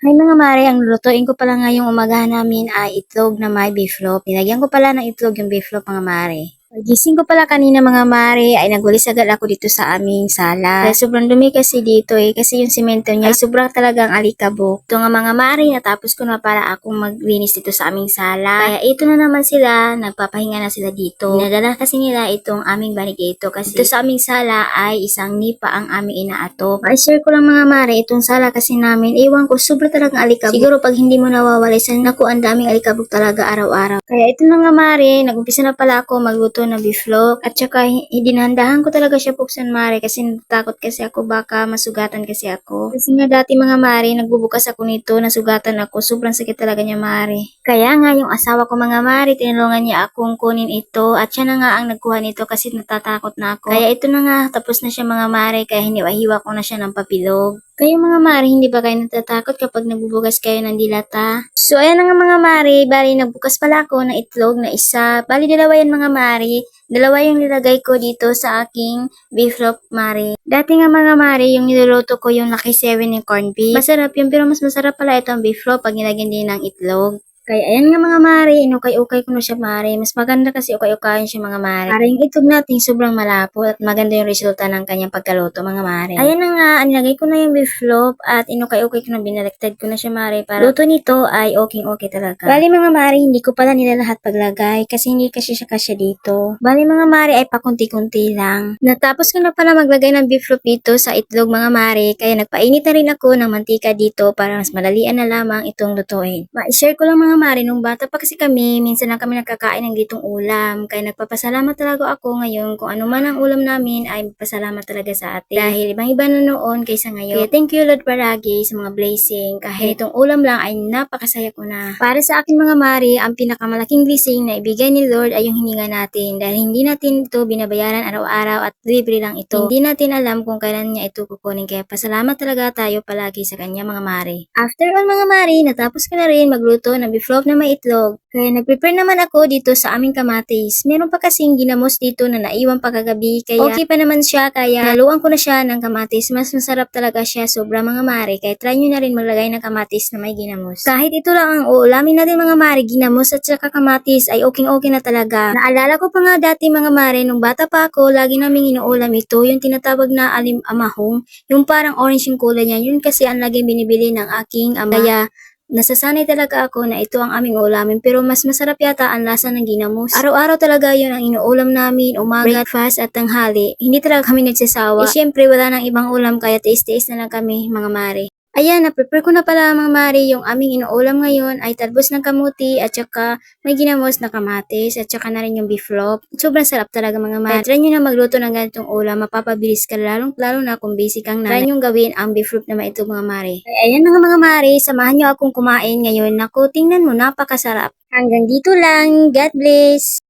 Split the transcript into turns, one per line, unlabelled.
Hi mga mare, ang lulutuin ko pala ngayong umaga namin ay itlog na may beef loaf. Nilagyan ko pala ng itlog yung beef loaf mga mare. Gising ko pala kanina mga mare ay nagulis agad ako dito sa aming sala. Dahil sobrang dumi kasi dito eh kasi yung simento niya ay sobrang talagang alikabok. Ito nga mga mare natapos ko na para akong maglinis dito sa aming sala. Kaya ito na naman sila, nagpapahinga na sila dito. Dinadala kasi nila itong aming banigato kasi ito sa aming sala ay isang nipa ang aming inaatop. I-share ko lang mga mare itong sala kasi namin iwan ko sobrang talagang alikabok. Siguro pag hindi mo nawawalisan, naku ang daming alikabok talaga araw-araw. Kaya ito na nga mare, nag-umpisa na pala ako magluto na beef loaf. At saka dinandahan ko talaga siya buksan mare kasi natakot kasi ako baka masugatan kasi ako. Kasi nga dati mga mare, nagbubukas ako nito, nasugatan ako. Sobrang sakit talaga niya mare. Kaya nga yung asawa ko mga mare, tinulungan niya akong kunin ito at siya na nga ang nagkuha nito kasi natatakot na ako. Kaya ito na nga, tapos na siya mga mare, kaya hiniwa-hiwa ko na siya ng papilog. Kayo mga mare, hindi ba kayo natatakot kapag nagbubukas kayo ng dilata? So, ayan na nga mga mare, bali nagbukas pala ako ng itlog na isa. Bali dalawa yan mga mare. Dalawa yung nilagay ko dito sa aking beef loaf mare. Dati nga mga mare, yung niluluto ko yung Lucky 7 yung corned beef. Masarap yun, pero mas masarap pala ito ang beef loaf pag nilagyan din ng itlog. Kaya ayan nga mga mare, inukay-ukay ko na siya mare. Mas maganda kasi ukay-ukayin siya mga mare. Para yung itlog natin sobrang malapot at maganda yung resulta ng kanyang pagkaluto mga mare. Ayan na nga, nilagay ko na yung beef loaf at inukay-ukay ko na binaliktad ko na siya mare. Para luto nito ay okay-okay talaga. Bali mga mare, hindi ko pala nila lahat paglagay kasi hindi kasi siya kasya dito. Bali mga mare ay pakunti-kunti lang. Natapos ko na pala maglagay ng beef loaf dito sa itlog mga mare. Kaya nagpainit na rin ako ng mantika dito para mas madalian na lamang itong lutuin. Ma-share ko lang mga mare, nung bata pa kasi kami, minsan lang kami nagkakain ng gitong ulam. Kaya nagpapasalamat talaga ako ngayon kung ano man ang ulam namin ay pasalamat talaga sa atin. Dahil ibang iba na noon kaysa ngayon. Kaya thank you Lord Paragi sa mga blessing. Kahit itong ulam lang ay napakasaya ko na. Para sa akin mga mare, ang pinakamalaking blessing na ibigay ni Lord ay yung hininga natin. Dahil hindi natin ito binabayaran araw-araw at libre lang ito. Hindi natin alam kung kailan niya ito kukunin. Kaya pasalamat talaga tayo palagi sa kanya mga mare. After all mga mare, natapos ko na rin magluto ng beef loaf na may itlog. Kaya nag-prepare naman ako dito sa aming kamatis. Meron pa kasing ginamos dito na naiwan pa kagabi. Kaya okay pa naman siya. Kaya naluan ko na siya ng kamatis. Mas masarap talaga siya. Sobra mga mare. Kaya try nyo na rin maglagay ng kamatis na may ginamos. Kahit ito lang ang uulamin natin mga mare, ginamos at saka kamatis ay okay-okay na talaga. Naalala ko pa nga dati mga mare, nung bata pa ako, lagi naming inuulam ito. Yung tinatawag na alim amahong. Yung parang orange yung kulay niya. Yun kasi ang laging binibili ng aking ama. Kaya Nasasanay talaga ako na ito ang aming ulamin pero mas masarap yata ang lasa ng ginamos. Araw-araw talaga yun ang inuulam namin, umaga, breakfast at tanghali. Hindi talaga kami nagsasawa. Eh syempre wala nang ibang ulam kaya tiis-tiis na lang kami mga mare. Ayan, na-prepare ko na pala mga mare yung aming inuulam ngayon ay talbos ng kamuti at saka may ginamos na kamatis at saka na rin yung beef loaf. Sobrang sarap talaga mga mare. Try nyo na magluto ng ganitong ulam, mapapabilis ka lalong lalo na kung basic ang nanay. Try nyo gawin ang beef loaf na maitog mga mare. Ay, ayan na mga mare, samahan nyo akong kumain ngayon. Naku, tingnan mo, napakasarap. Hanggang dito lang. God bless!